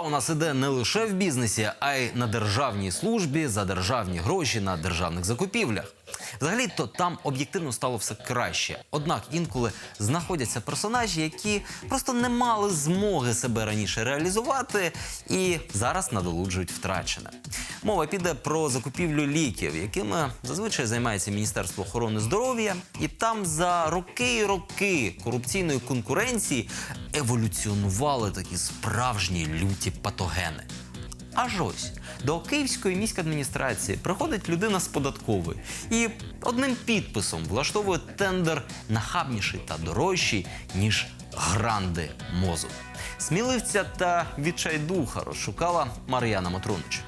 У нас іде не лише в бізнесі, а й на державній службі за державні гроші на державних закупівлях. Взагалі, то там об'єктивно стало все краще. Однак інколи знаходяться персонажі, які просто не мали змоги себе раніше реалізувати і зараз надолуджують втрачене. Мова піде про закупівлю ліків, якими зазвичай займається Міністерство охорони здоров'я, і там за роки і роки корупційної конкуренції еволюціонували такі справжні люті патогени. Аж ось до Київської міськадміністрації приходить людина з податкової і одним підписом влаштовує тендер нахабніший та дорожчий, ніж гранди мозу. Сміливця та відчайдуха розшукала Мар'яна Мотрунич.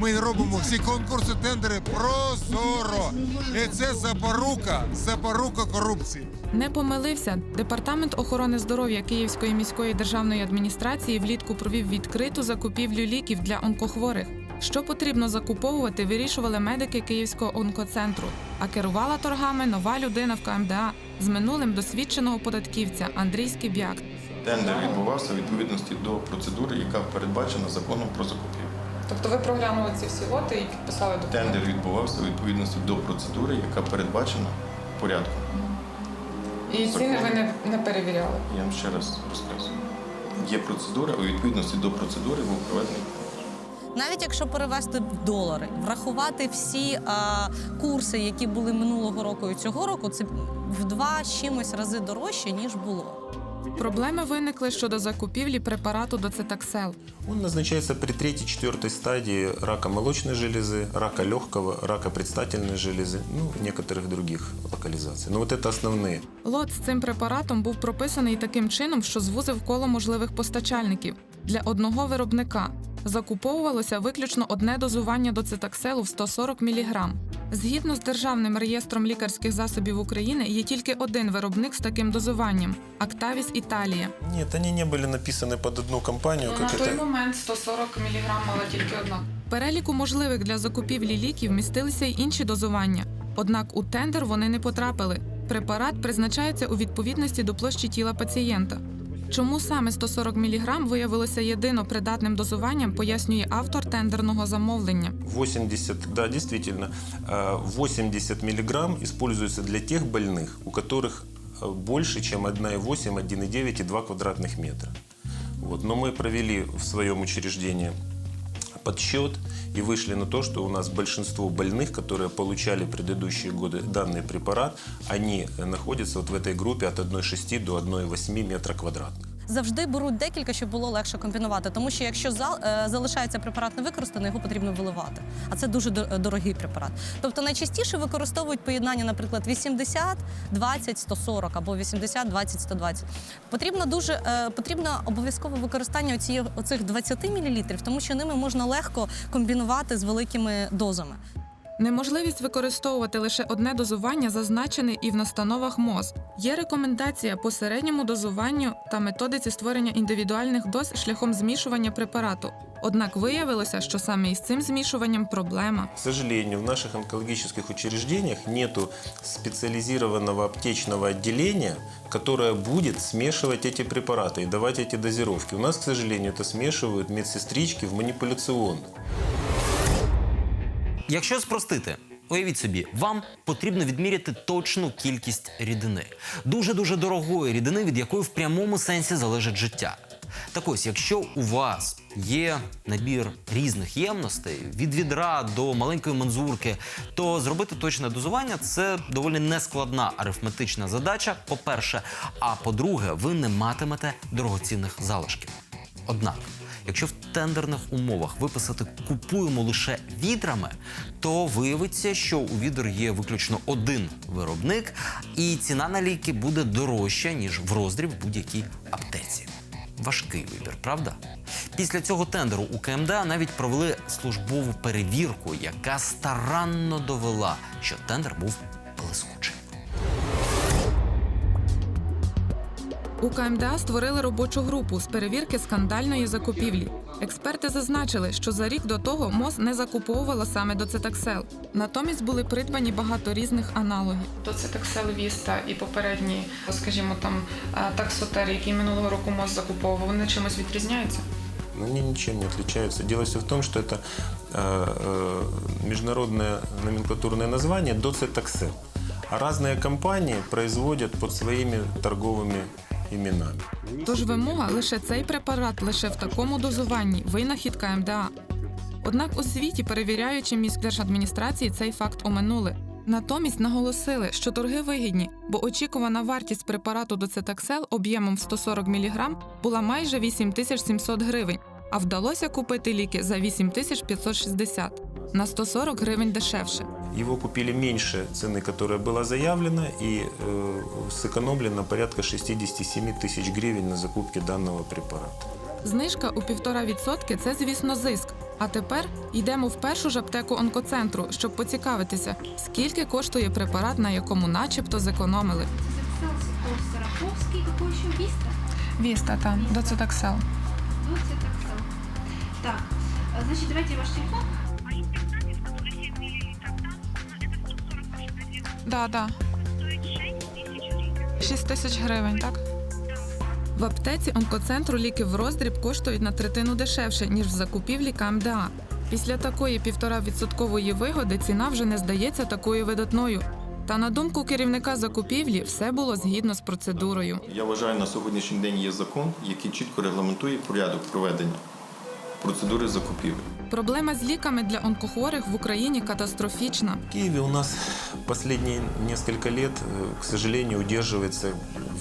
Ми робимо всі конкурси, тендери прозоро. І це запорука, запорука корупції. Не помилився. Департамент охорони здоров'я Київської міської державної адміністрації влітку провів відкриту закупівлю ліків для онкохворих. Що потрібно закуповувати, вирішували медики Київського онкоцентру. А керувала торгами нова людина в КМДА з минулим досвідченого податківця Андрій Скіб'як. Тендер відбувався у відповідності до процедури, яка передбачена законом про закупівлю. Тобто ви проглянули ці всі лоти і підписали Тендер відбувався у відповідності до процедури, яка передбачена порядком. І ціни ви не, не перевіряли. Я вам ще раз розказую. Є процедура, у відповідності до процедури був проведений Навіть якщо перевести в долари, врахувати всі а, курси, які були минулого року і цього року, це в два з чимось рази дорожче ніж було. Проблеми виникли щодо закупівлі препарату доцетаксел. Он назначается при третьей-четвертой стадии рака молочной железы, рака легкого, рака предстательной железы, ну, некоторых других локализаций. Но вот это основные. Лот з цим препаратом був прописаний таким чином, що звузив коло можливих постачальників для одного виробника. Закуповувалося виключно одне дозування доцетакселу в 140 мг. Згідно з державним реєстром лікарських засобів України, є тільки один виробник з таким дозуванням Актавіс Італія. Нет, они не были написаны под одну компанию, как это... момент 140 мг мала тільки одна. В переліку можливих для закупівлі ліків містилися й інші дозування. Однак у тендер вони не потрапили. Препарат призначається у відповідності до площі тіла пацієнта. Чому саме 140 мг виявилося єдино придатним дозуванням, пояснює автор тендерного замовлення. 80, да, действительно, э, 80 миллиграмм используется для тех больных, у которых э, больше, чем 1,8, 1,9 и 2 квадратных метра. Вот. Но мы провели в своем учреждении подсчет и вышли на то, что у нас большинство больных, которые получали предыдущие годы данный препарат, они э, находятся вот в этой группе от 1,6 до 1,8 метра квадратных. Завжди беруть декілька, щоб було легше комбінувати. Тому що якщо зал, е, залишається препарат невикористаний, його потрібно виливати. А це дуже дорогий препарат. Тобто найчастіше використовують поєднання, наприклад, 80, 20, 140 або 80, 20, 120. Потрібно дуже е, потрібно обов'язкове використання оцих 20 мл, тому що ними можна легко комбінувати з великими дозами. Неможливість використовувати лише одне дозування зазначений і в настановах МОЗ. Є рекомендація по середньому дозуванню та методиці створення індивідуальних доз шляхом змішування препарату. Однак виявилося, що саме із цим змішуванням проблема. К сожалению, в наших онкологических учреждениях нету специализированного аптечного отделения, которое будет смешивать эти препараты и давать эти дозировки. У нас, к сожалению, это смешивают медсестрички в манипуляционных. Якщо спростити, уявіть собі, вам потрібно відміряти точну кількість рідини, дуже дуже дорогої рідини, від якої в прямому сенсі залежить життя. Так ось, якщо у вас є набір різних ємностей від відра до маленької мензурки, то зробити точне дозування це доволі нескладна арифметична задача. По-перше, а по-друге, ви не матимете дорогоцінних залишків. Однак, якщо в тендерних умовах виписати купуємо лише відрами, то виявиться, що у відр є виключно один виробник, і ціна на ліки буде дорожча, ніж в роздріб будь-якій аптеці. Важкий вибір, правда? Після цього тендеру у КМДА навіть провели службову перевірку, яка старанно довела, що тендер був У КМДА створили робочу групу з перевірки скандальної закупівлі. Експерти зазначили, що за рік до того МОЗ не закуповувала саме доцетаксел. Натомість були придбані багато різних аналогів. Доцетаксел Віста і попередні, скажімо, там е, таксотер, які минулого року МОЗ закуповував, вони чимось відрізняються? Но они ничем не отличаются. Дело все в том, что это э, э, международное номенклатурное название доцетаксел. А разные компании производят под своими торговыми именами. Тож вимога лише цей препарат лише в такому дозуванні винахід КМДА. Однак у світі, перевіряючи міськдержадміністрації, цей факт оминули. Натомість наголосили, що торги вигідні, бо очікувана вартість препарату доцетаксел об'ємом в 140 мг була майже 8700 гривень, а вдалося купити ліки за 8560 на 140 гривень дешевше. Его купили меньше цены, которая была заявлена, и э, сэкономлено порядка 67 тысяч гривен на закупке данного препарата. Знижка у 1,5% – це, звісно, зиск. А тепер йдемо в першу ж аптеку онкоцентру, щоб поцікавитися, скільки коштує препарат, на якому начебто зекономили. Записался Сараповский, какой еще Виста? Віста, там, доцетаксел. Вот это все. Так, а, значит, давайте ваш телефон. Да, да. 6 тисяч гривень, так? В аптеці онкоцентру ліки в роздріб коштують на третину дешевше, ніж в закупівлі КМДА. Після такої півтора-відсоткової вигоди ціна вже не здається такою видатною. Та на думку керівника закупівлі, все було згідно з процедурою. Я вважаю, на сьогоднішній день є закон, який чітко регламентує порядок проведення процедури закупівлі. Проблема з ліками для онкохворих в Україні катастрофічна. В Киеве у нас последние несколько лет, э, к сожалению, удерживается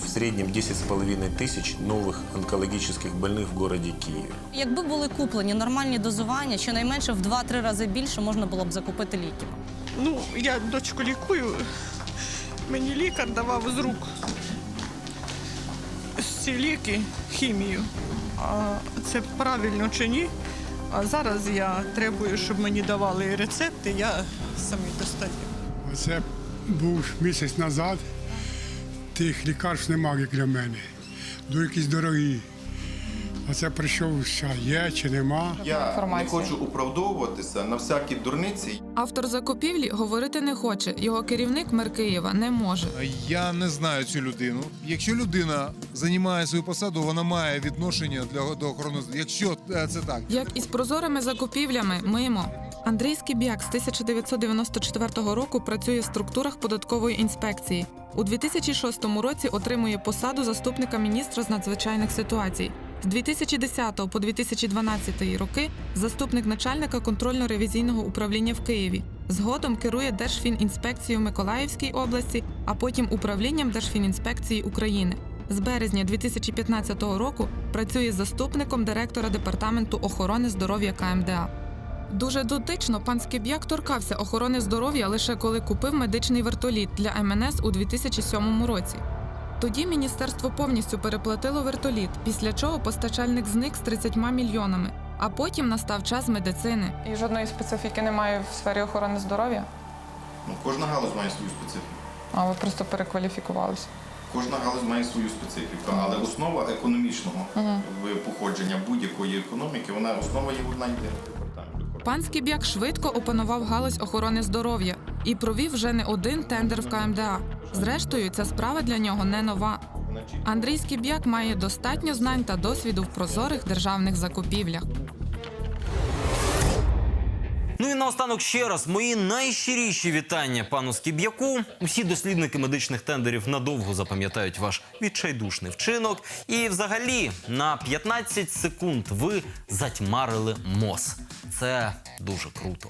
в среднем 10,5 тысяч новых онкологических больных в городе Киеве. Якби були куплені нормальні дозування, щонайменше в 2-3 рази більше можна було б закупити ліків. Ну, я дочку лікую. Мені лікар давав з рук ці ліки, хімію. Це правильно чи ні? А зараз я требую, щоб мені давали рецепти, я самі достаю. Оце був місяць назад. Тих лікарств немає, як для мене. До якісь дорогі. А це прийшов, що є чи нема. Я не хочу оправдовуватися на всякі дурниці. Автор закупівлі говорити не хоче. Його керівник мер Києва не може. Я не знаю цю людину. Якщо людина займає свою посаду, вона має відношення для до охорони. Якщо е, це так, Як із прозорими закупівлями, мимо. Андрій Скіб'як з 1994 року працює в структурах податкової інспекції. У 2006 році отримує посаду заступника міністра з надзвичайних ситуацій. З 2010 по 2012 роки заступник начальника контрольно-ревізійного управління в Києві. Згодом керує Держфінінспекцією Миколаївській області, а потім управлінням Держфінінспекції України. З березня 2015 року працює заступником директора департаменту охорони здоров'я КМДА. Дуже дотично пан Скиб'як торкався охорони здоров'я лише коли купив медичний вертоліт для МНС у 2007 році. Тоді міністерство повністю переплатило вертоліт, після чого постачальник зник з 30 мільйонами. А потім настав час медицини. І жодної специфіки немає в сфері охорони здоров'я, Ну, кожна галузь має свою специфіку. а ви просто перекваліфікувалися. Кожна галузь має свою специфіку, але основа економічного в- походження будь-якої економіки, вона основа є одна йде. Пан Скіб'як швидко опанував галузь охорони здоров'я і провів вже не один тендер в КМДА. Зрештою, ця справа для нього не нова. Андрій Скіб'як має достатньо знань та досвіду в прозорих державних закупівлях. Ну і наостанок ще раз мої найщиріші вітання пану Скіб'яку. Усі дослідники медичних тендерів надовго запам'ятають ваш відчайдушний вчинок. І, взагалі, на 15 секунд ви затьмарили МОЗ. Це дуже круто.